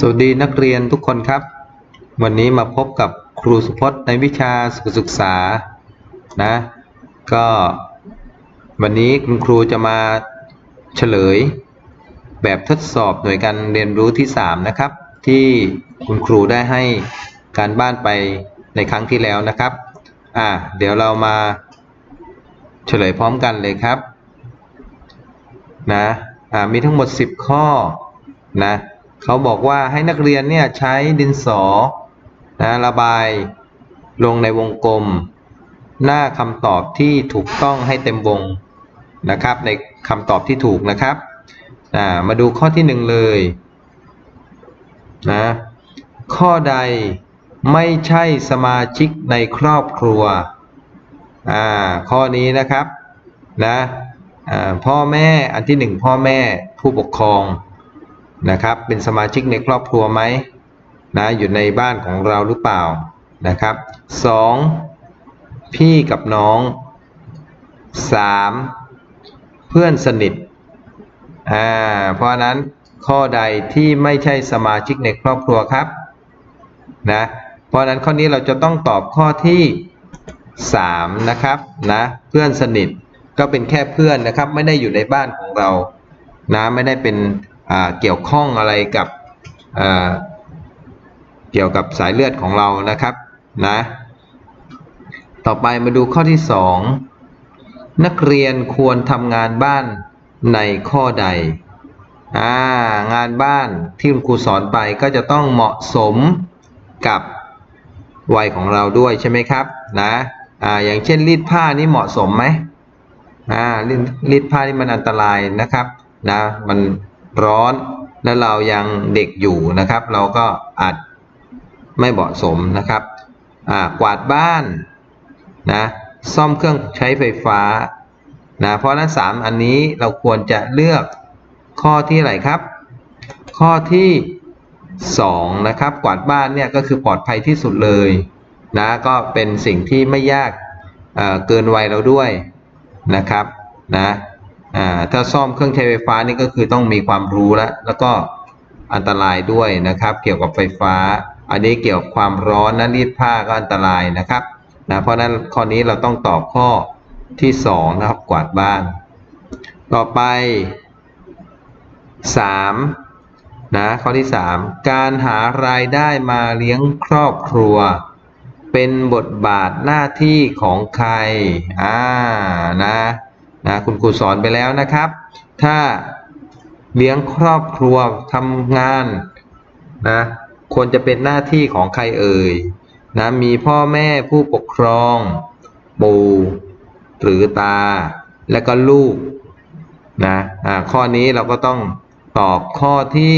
สวัสดีนักเรียนทุกคนครับ วันนี้มาพบกับครูสุพจน์ในวิชาสุขศึกษานะก็วันนี้คุณครูจะมาเฉลย แบบทดสอบหน่วยการเรียนรู้ที่ 3 นะครับ ที่คุณครูได้ให้การบ้านไปในครั้งที่แล้วนะครับอ่าเดี๋ยวเรามาเฉลยพร้อมกันเลยครับนะอ่ามีทั้งหมด 10 ข้อนะ เขาบอกว่าให้นักเรียนเนี่ยใช้ดินสอนะระบายลงในวงกลม หน้าคำตอบที่ถูกต้องให้เต็มวงนะครับ ในคำตอบที่ถูกนะครับมาดูข้อที่หนึ่งเลยนะข้อใดไม่ใช่สมาชิกในครอบครัวอ่าข้อนี้นะครับนะพ่อแม่อันที่หนึ่งพ่อแม่ผู้ปกครอง นะครับ เป็นสมาชิกในครอบครัวไหมนะอยู่ในบ้านของเราหรือเปล่านะครับสองพี่กับน้องสามเพื่อนสนิทอ่าเพราะนั้นข้อใดที่ไม่ใช่สมาชิกในครอบครัวครับนะเพราะนั้นข้อนี้เราจะต้องตอบข้อที่ 3 นะครับนะเพื่อนสนิทก็เป็นแค่เพื่อนนะครับ ไม่ได้อยู่ในบ้านของเรานะไม่ได้เป็น เกี่ยวข้องอะไรกับเกี่ยวกับสายเลือดของเรานะครับนะต่อไปมาดูข้อที่ 2 นักเรียนควรทำงานบ้านในข้อใดอ่างานบ้านที่คุณครูสอนไปก็จะต้องเหมาะสมกับวัยของเราด้วยใช่ไหมครับนะอ่าอย่างเช่นรีดผ้านี่เหมาะสมไหมอ่ารีดผ้านี่มันอันตรายนะครับนะมัน ร้อน และเรายังเด็กอยู่นะครับ เราก็อาจไม่เหมาะสมนะครับกวาดบ้านนะซ่อมเครื่องใช้ไฟฟ้านะเพราะนั้นสามอันนี้เราควรจะเลือกข้อที่อะไรครับ ข้อที่2นะครับกวาดบ้านเนี่ยก็คือปลอดภัยที่สุดเลยนะก็เป็นสิ่งที่ไม่ยากเเกินวัยเราด้วยนะครับนะ อ่าถ้าซ่อมเครื่องใช้ไฟฟ้านี่ก็คือต้องมีความรู้แล้วแล้วก็อันตรายด้วยนะครับ เกี่ยวกับไฟฟ้า อันนี้เกี่ยวกับความร้อนนะรีดผ้าก็อันตรายนะครับนะเพราะฉะนั้นข้อนี้เราต้องตอบข้อที่2นะครับกวาดบ้าน ต่อไป 3. นะข้อที่ 3 การหารายได้มาเลี้ยงครอบครัว เป็นบทบาทหน้าที่ของใครอ่านะ นะคุณครูสอนไปแล้วนะครับ ถ้าเลี้ยงครอบครัวทำงานนะควรจะเป็นหน้าที่ของใครเอ่ยนะมีพ่อแม่ผู้ปกครอง ปู่หรือตา และก็ลูกนะอ่าข้อนี้เราก็ต้องตอบข้อที่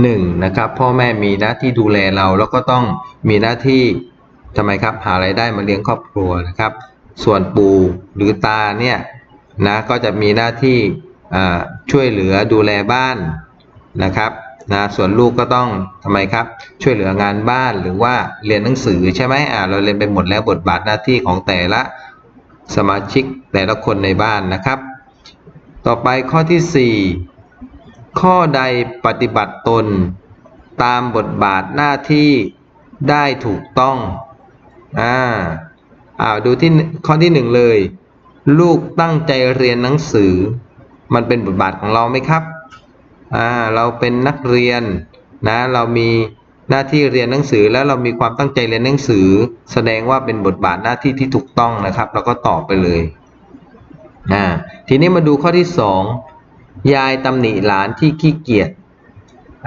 หนึ่งนะครับพ่อแม่มีหน้าที่ดูแลเราแล้วก็ต้องมีหน้าที่ทำไมครับหารายได้มาเลี้ยงครอบครัวนะครับ ส่วนปู่หรือตาเนี่ยนะก็จะมีหน้าที่ช่วยเหลือดูแลบ้านนะครับนะส่วนลูกก็ต้องทำไมครับ ช่วยเหลืองานบ้านหรือว่าเรียนหนังสือใช่ไหมอ่าเราเรียนไปหมดแล้วบทบาทหน้าที่ของแต่ละสมาชิกแต่ละคนในบ้านนะครับ ต่อไปข้อที่ 4 ข้อใดปฏิบัติตน ตามบทบาทหน้าที่ได้ถูกต้องอ่า อ่าดูที่ข้อที่หนึ่งเลย ลูกตั้งใจเรียนหนังสือ มันเป็นบทบาทของเราไหมครับอ่าเราเป็นนักเรียนนะเรามีหน้าที่เรียนหนังสือแล้วเรามีความตั้งใจเรียนหนังสือ แสดงว่าเป็นบทบาทหน้าที่ที่ถูกต้องนะครับเราก็ตอบไปเลยอ่าทีนี้มาดูข้อที่สองยายตำหนิหลานที่ขี้เกียจ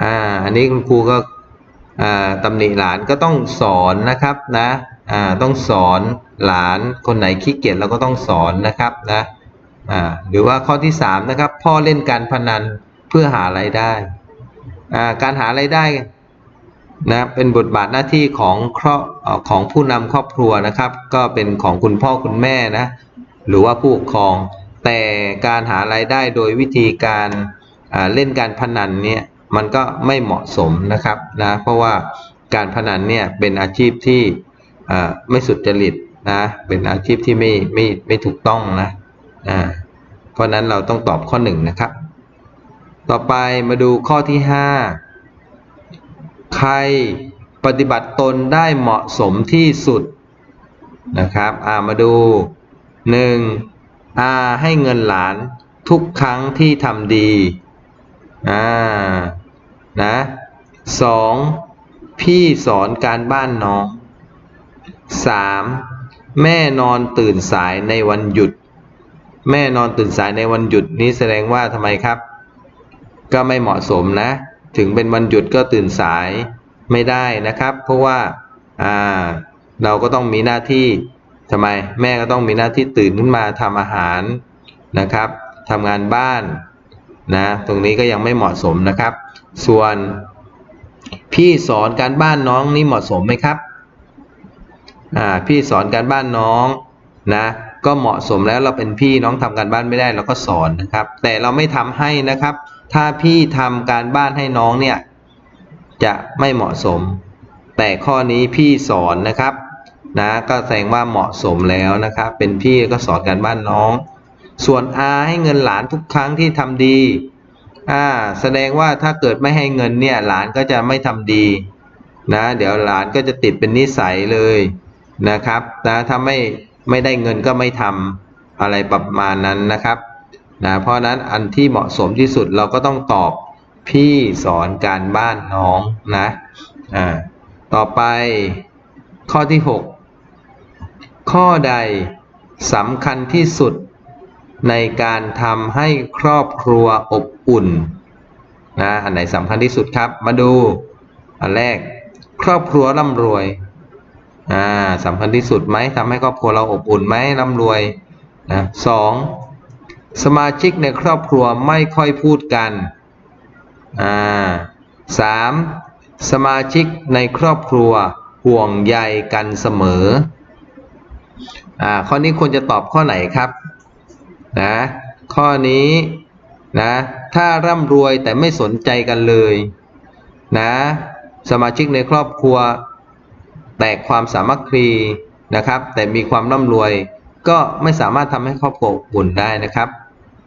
อ่าอันนี้คุณครูก็อ่าตำหนิหลานก็ต้องสอนนะครับนะ อ่าต้องสอนหลานคนไหนขี้เกียจเราก็ต้องสอนนะครับนะอ่าหรือว่าข้อที่สามนะครับพ่อเล่นการพนันเพื่อหารายได้อ่าการหารายได้นะเป็นบทบาทหน้าที่ของครอบของผู้นำครอบครัวนะครับ ก็เป็นของคุณพ่อคุณแม่นะหรือว่าผู้ปกครอง แต่การหารายได้โดยวิธีการเล่นการพนันเนี่ยมันก็ไม่เหมาะสมนะครับนะเพราะว่าการพนันเนี่ยเป็นอาชีพที่ ไม่สุจริตนะเป็นอาชีพที่ไม่ไม่ไม่ถูกต้องนะอ่าเพราะนั้นเราต้องตอบข้อหนึ่งนะครับ ต่อไปมาดูข้อที่ใครปฏิบัติตนได้เหมาะสมที่สุดนะครับอ่ามาดู 1. อาให้เงินหลานทุกครั้งที่ทำดีอ่านะสองพี่สอนการบ้านน้อง 3. แม่นอนตื่นสายในวันหยุด แม่นอนตื่นสายในวันหยุดนี้แสดงว่าทำไมครับ ก็ไม่เหมาะสมนะ ถึงเป็นวันหยุดก็ตื่นสายไม่ได้นะครับ เพราะว่าอ่าเราก็ต้องมีหน้าที่ทำไมแม่ก็ต้องมีหน้าที่ตื่นขึ้นมาทำอาหารนะครับทำงานบ้านนะตรงนี้ก็ยังไม่เหมาะสมนะครับ ส่วนพี่สอนการบ้านน้องนี่เหมาะสมไหมครับ อ่าพี่สอนการบ้านน้องนะก็เหมาะสมแล้วเราเป็นพี่น้องทำการบ้านไม่ได้เราก็สอนนะครับ แต่เราไม่ทำให้นะครับ ถ้าพี่ทำการบ้านให้น้องเนี่ยจะไม่เหมาะสม แต่ข้อนี้พี่สอนนะครับนะก็แสดงว่าเหมาะสมแล้วนะครับ เป็นพี่ก็สอนการบ้านน้อง ส่วนอาให้เงินหลานทุกครั้งที่ทำดีอ่าแสดงว่าถ้าเกิดไม่ให้เงินเนี่ยหลานก็จะไม่ทำดีนะเดี๋ยวหลานก็จะติดเป็นนิสัยเลย นะครับนะถ้าไม่ไม่ได้เงินก็ไม่ทำอะไรประมาณนั้นนะครับนะเพราะฉะนั้นอันที่เหมาะสมที่สุดเราก็ต้องตอบพี่สอนการบ้านน้องนะอ่าต่อไปข้อที่ 6 ข้อใดสำคัญที่สุดในการทำให้ครอบครัวอบอุ่นนะอันไหนสำคัญที่สุดครับ มาดูอันแรกครอบครัวร่ำรวย อ่าสำคัญที่สุดไหมทำให้ครอบครัวเราอบอุ่นไหมร่ำรวยนะสองสมาชิกในครอบครัวไม่ค่อยพูดกันอ่าสามสมาชิกในครอบครัวห่วงใยกันเสมออ่าข้อนี้ควรจะตอบข้อไหนครับนะข้อนี้นะถ้าร่ำรวยแต่ไม่สนใจกันเลยนะสมาชิกในครอบครัว แตกความสามัคคีนะครับ แต่มีความร่ำรวย ก็ไม่สามารถทำให้ครอบครัวอบอุ่นได้นะครับ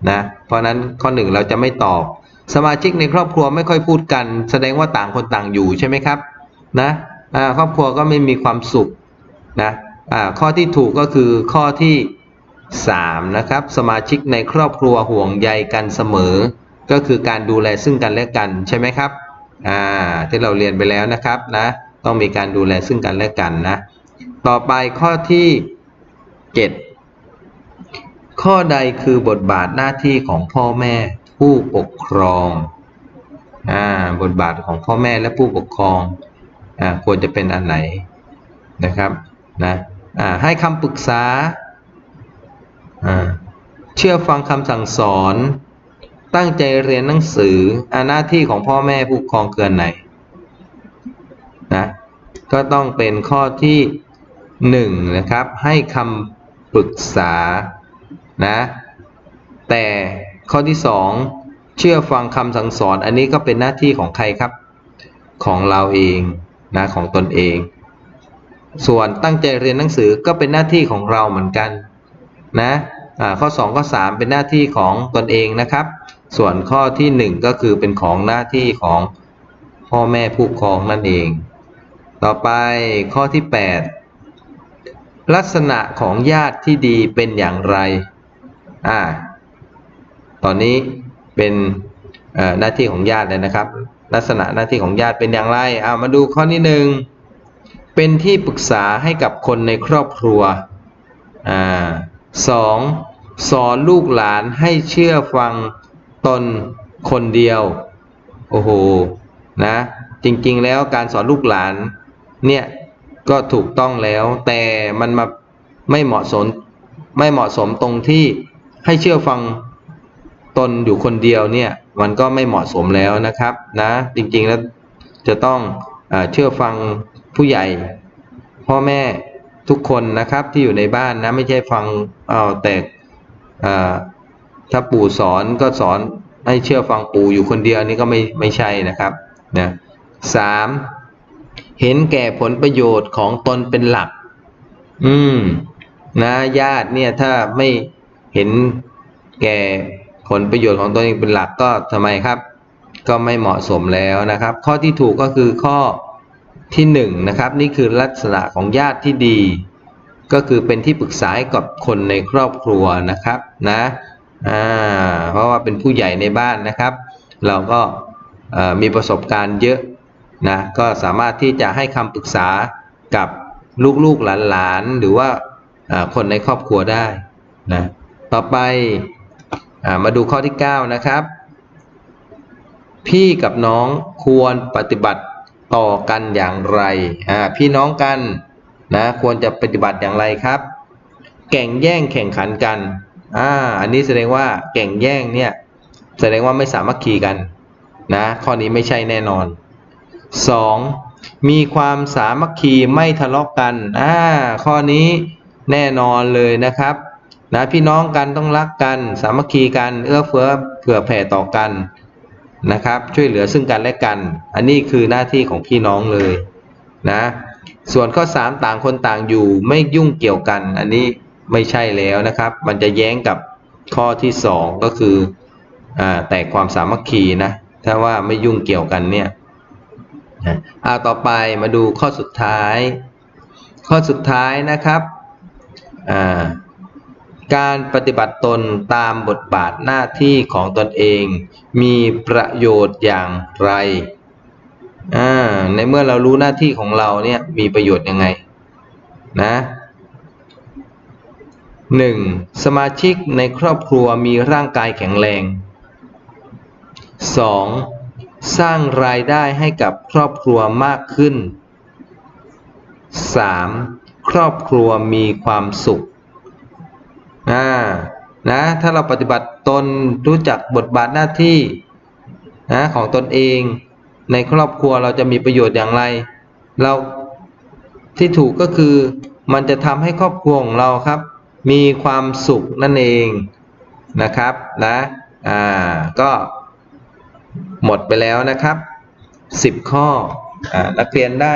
นะเพราะนั้นข้อหนึ่งเราจะไม่ตอบ สมาชิกในครอบครัวไม่ค่อยพูดกัน แสดงว่าต่างคนต่างอยู่ใช่ไหมครับนะครอบครัวก็ไม่มีความสุขนะข้อที่ถูกก็คือข้อที่ 3. นะครับสมาชิกในครอบครัวห่วงใยกันเสมอ ก็คือการดูแลซึ่งกันและกันใช่ไหมครับอ่าที่เราเรียนไปแล้วนะครับนะ ต้องมีการดูแลซึ่งกันและกันนะ ต่อไปข้อที่ 7 ข้อใดคือบทบาทหน้าที่ของพ่อแม่ผู้ปกครองอ่าบทบาทของพ่อแม่และผู้ปกครองอ่าควรจะเป็นอันไหนนะครับนะอ่าให้คำปรึกษาอ่าเชื่อฟังคำสั่งสอน ตั้งใจเรียนหนังสืออหน้าที่ของพ่อแม่ผู้ปกครองเกินไหน ก็ต้องเป็นข้อที่1นะครับให้คำปรึกษานะแต่ข้อที่ 2 เชื่อฟังคำสั่งสอน อันนี้ก็เป็นหน้าที่ของใครครับ ของเราเองนะของตนเอง ส่วนตั้งใจเรียนหนังสือก็เป็นหน้าที่ของเราเหมือนกันนะข้อ 2 ข้อ 3 เป็นหน้าที่ของตนเองนะครับ ส่วนข้อทีหนึ่1 ก็คือเป็นของหน้าที่ของพ่อแม่ผู้ปกครองนั่นเอง ต่อไปข้อที่ 8 ลักษณะของญาติที่ดีเป็นอย่างไร อ่า ตอนนี้เป็นหน้าที่ของญาติเลยนะครับ ลักษณะหน้าที่ของญาติเป็นอย่างไรเอามาดูข้อที่หนึ่งเป็นที่ปรึกษาให้กับคนในครอบครัวอ่าสองสอนลูกหลานให้เชื่อฟังตนคนเดียว โอ้โห นะ จริงๆ แล้วการสอนลูกหลาน เนี่ยก็ถูกต้องแล้ว แต่มันมาไม่เหมาะสมไม่เหมาะสมตรงที่ให้เชื่อฟังตนอยู่คนเดียวเนี่ยมันก็ไม่เหมาะสมแล้วนะครับนะจริงๆแล้วจะต้องเออเชื่อฟังผู้ใหญ่ พ่อแม่ทุกคนนะครับที่อยู่ในบ้านนะไม่ใช่ฟังเอาแต่ถ้าปู่สอนก็สอนให้เชื่อฟังปู่อยู่คนเดียวนี่ก็ไม่ไม่ใช่นะครับนะสาม เห็นแก่ผลประโยชน์ของตนเป็นหลัก อืม นะญาติเนี่ยถ้าไม่เห็นแก่ผลประโยชน์ของตนเองเป็นหลักก็ทำไมครับ ก็ไม่เหมาะสมแล้วนะครับ ข้อที่ถูกก็คือข้อที่หนึ่งนะครับ นี่คือลักษณะของญาติที่ดี ก็คือเป็นที่ปรึกษาให้กับคนในครอบครัวนะครับนะอ่าเพราะว่าเป็นผู้ใหญ่ในบ้านนะครับ เราก็มีประสบการณ์เยอะ นะก็สามารถที่จะให้คำปรึกษากับลูกๆหลานๆ หรือว่าคนในครอบครัวได้นะต่อไปอมาดูข้อที่ 9 นะครับ พี่กับน้องควรปฏิบัติต่อกันอย่างไรพี่น้องกันนะควรจะปฏิบัติอย่างไรครับ แข่งแย่งแข่งขันกันอ่าอันนี้แสดงว่าแข่งแย่งเนี่ยแสดงว่าไม่สามัคคีกันนะข้อนี้ไม่ใช่แน่นอน 2. มีความสามัคคีไม่ทะเลาะกกันอ่าข้อนี้แน่นอนเลยนะครับนะพี่น้องกันต้องรักกัน สามัคคีกันเอื้อเฟื้อเผื่อแผ่ต่อกันนะครับ ช่วยเหลือซึ่งกันและกัน อันนี้คือหน้าที่ของพี่น้องเลยนะ ส่วนข้อ 3 ต่างคนต่างอยู่ไม่ยุ่งเกี่ยวกัน อันนี้ไม่ใช่แล้วนะครับ มันจะแย้งกับข้อที่ 2 ก็คืออ่าแต่ความสามัคคีนะถ้าว่าไม่ยุ่งเกี่ยวกันเนี่ย นะอ่าต่อไปมาดูข้อสุดท้าย ข้อสุดท้ายนะครับการปฏิบัติตนตามบทบาทหน้าที่ของตนเอง มีประโยชน์อย่างไร ในเมื่อเรารู้หน้าที่ของเราเนี่ยมีประโยชน์ยังไงนะหนึ่งสมาชิกในครอบครัวมีร่างกายแข็งแรง 2. สร้างรายได้ให้กับครอบครัวมากขึ้น 3. ครอบครัวมีความสุขอ่านะถ้าเราปฏิบัติตนรู้จักบทบาทหน้าที่นะของตนเองในครอบครัวเราจะมีประโยชน์อย่างไร เราที่ถูกก็คือมันจะทำให้ครอบครัวของเราครับ มีความสุขนั่นเองนะครับนะอ่าก็ หมดไปแล้วนะครับ10ข้ออนักเรียนได้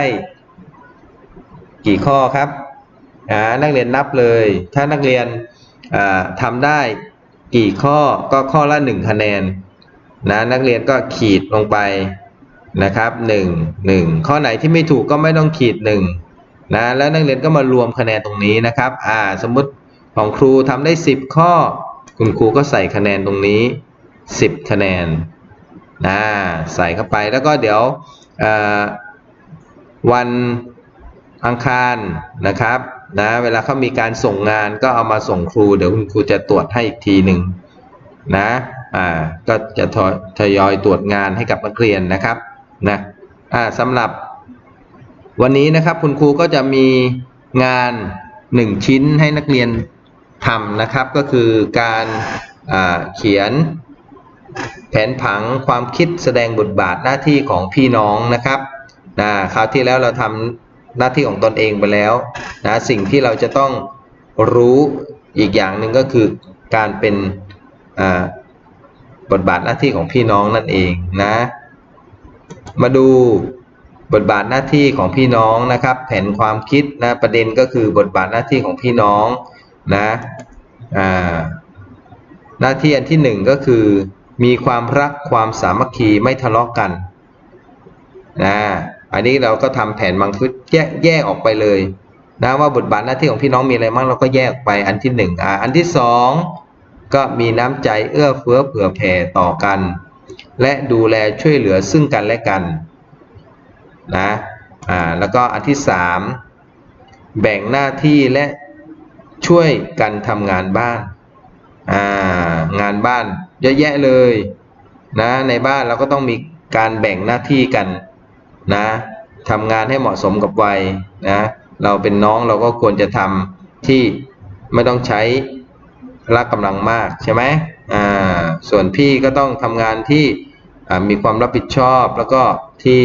กี่ข้อครับนักเรียนนับเลย ถ้านักเรียนอ่าทำได้กี่ข้อก็ข้อละ1คะแนนนะนักเรียนก็ขีดลงไปนะครับ1 1ข้อไหนที่ไม่ถูกก็ไม่ต้องขีด1นะแล้วนักเรียนก็มารวมคะแนนตรงนี้นะครับอ่าสมมุติของครูทำได้ 10 ข้อ คุณครูก็ใส่คะแนนตรงนี้ 10 คะแนน นะใส่เข้าไปแล้วก็เดี๋ยววันอังคารนะครับนะเวลาเขามีการส่งงานก็เอามาส่งครู เดี๋ยวคุณครูจะตรวจให้อีกทีหนึ่งนะอ่าก็จะทยทยอยตรวจงานให้กับนักเรียนนะครับนะอ่าสำหรับวันนี้นะครับคุณครูก็จะมีงานหนึ่งชิ้นให้นักเรียนทำนะครับ ก็คือการเขียน แผนผังความคิดแสดงบทบาทหน้าที่ของพี่น้องนะครับนะคราวที่แล้วเราทำหน้าที่ของตนเองไปแล้วนะสิ่งที่เราจะต้องรู้อีกอย่างหนึ่งก็คือการเป็นบทบาทหน้าที่ของพี่น้องนั่นเองนะ มาดูบทบาทหน้าที่ของพี่น้องนะครับ แผนความคิดนะประเด็นก็คือบทบาทหน้าที่ของพี่น้องนะหน้าที่อันที่หนึ่งก็คือ มีความรักความสามัคคีไม่ทะเลาะกกันนะอันนี้เราก็ทำแผนมังคุดแยกแยกออกไปเลยนะว่าบทบาทหน้าที่ของพี่น้องมีอะไรบ้างเราก็แยกออกไปอันที่หนึ่งอ่าอันที่สองก็มีน้ำใจเอื้อเฟื้อเผื่อแผ่ต่อกัน และดูแลช่วยเหลือซึ่งกันและกันนะอ่าแล้วก็อันที่สามแบ่งหน้าที่และช่วยกันทำงานบ้านอ่างานบ้าน เยอะแยะเลยนะในบ้านเราก็ต้องมีการแบ่งหน้าที่กันนะทำงานให้เหมาะสมกับวัยนะเราเป็นน้องเราก็ควรจะทำที่ไม่ต้องใช้พละกำลังมากใช่ไหมอ่าส่วนพี่ก็ต้องทำงานที่มีความรับผิดชอบแล้วก็ที่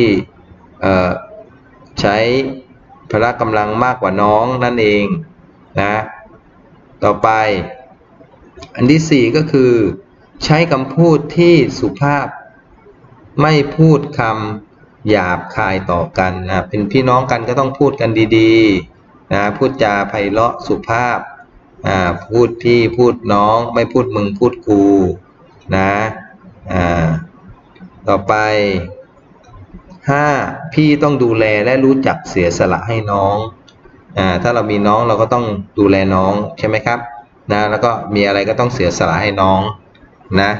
ใช้พละกำลังมากกว่าน้องนั่นเองนะต่อไป อันที่สี่ก็คือ ใช้คำพูดที่สุภาพ ไม่พูดคำหยาบคายต่อกันนะเป็นพี่น้องกันก็ต้องพูดกันดีๆนะพูดจาไพเราะสุภาพอ่าพูดพี่พูดน้องไม่พูดมึงพูดกูนะอ่าต่อไปห้าพี่ต้องดูแลและรู้จักเสียสละให้น้องอ่าถ้าเรามีน้องเราก็ต้องดูแลน้องใช่ไหมครับนะแล้วก็มีอะไรก็ต้องเสียสละให้น้อง นะ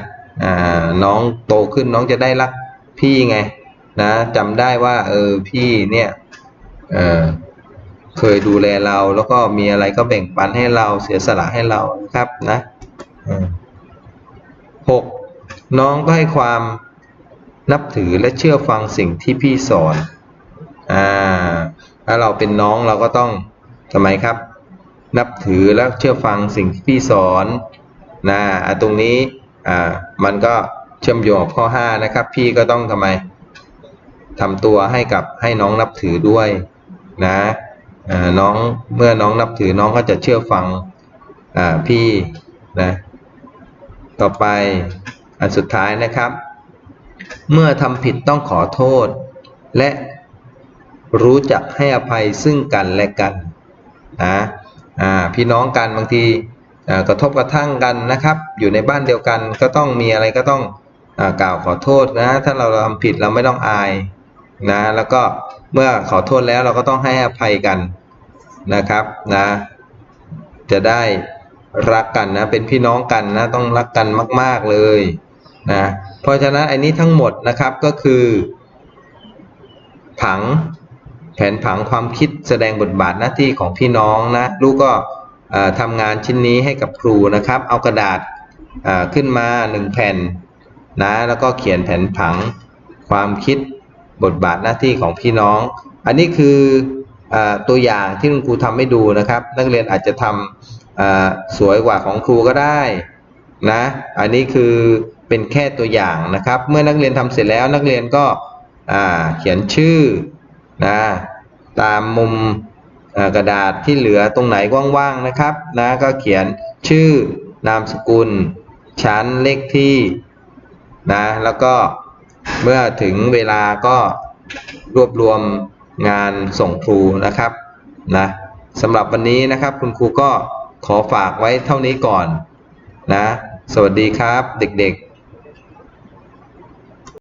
น้องโตขึ้นน้องจะได้รักพี่ไง นะจำได้ว่า เออพี่เนี่ยเเคยดูแลเราแล้วก็มีอะไรก็แบ่งปันให้เราเสียสละให้เราครับนะหกน้องก็ให้ความนับถือและเชื่อฟังสิ่งที่พี่สอนอ่าถ้าเราเป็นน้องเราก็ต้องทำไมครับ นับถือและเชื่อฟังสิ่งที่พี่สอนนะอะตรงนี้ อ่ามันก็เชื่อมโยงกับข้อ 5 นะครับ พี่ก็ต้องทำไมทำตัวให้กับให้น้องนับถือด้วยนะอ่าน้องเมื่อน้องนับถือน้องก็จะเชื่อฟังอ่าพี่นะต่อไปอันสุดท้ายนะครับ เมื่อทำผิดต้องขอโทษ และรู้จักให้อภัยซึ่งกันและกันนะอ่าพี่น้องกันบางที กระทบกระทั่งกันนะครับ อยู่ในบ้านเดียวกันก็ต้องมีอะไรก็ต้องอกล่าวขอโทษนะ ถ้าเราทำผิดเราไม่ต้องอายนะแล้วก็เมื่อขอโทษแล้วเราก็ต้องให้อภัยกันนะครับนะจะได้รักกันนะเป็นพี่น้องกันนะต้องรักกันมาก ๆเลยนะเพราะฉะนั้นอันนี้ทั้งหมดนะครับก็คือ ผังแผนผังความคิดแสดงบทบาทหน้าที่ของพี่น้องนะลูกก็ ทำงานชิ้นนี้ให้กับครูนะครับ เอากระดาษขึ้นมาหนึ่งแผ่นนะแล้วก็เขียนแผนผังความคิดบทบาทหน้าที่ของพี่น้อง อันนี้คืออตัวอย่างที่คุณครูทำให้ดูนะครับ นักเรียนอาจจะทำสวยกว่าของครูก็ได้นะอันนี้คือเป็นแค่ตัวอย่างนะครับ เมื่อนักเรียนทำเสร็จแล้วนักเรียนก็เขียนชื่อนะตามมุม กระดาษที่เหลือตรงไหนว่างๆนะครับนะก็เขียนชื่อนามสกุล ชั้นเลขที่นะแล้วก็เมื่อถึงเวลาก็รวบรวมงานส่งครูนะครับนะสำหรับวันนี้นะครับคุณครูก็ขอฝากไว้เท่านี้ก่อนนะ สวัสดีครับเด็กๆ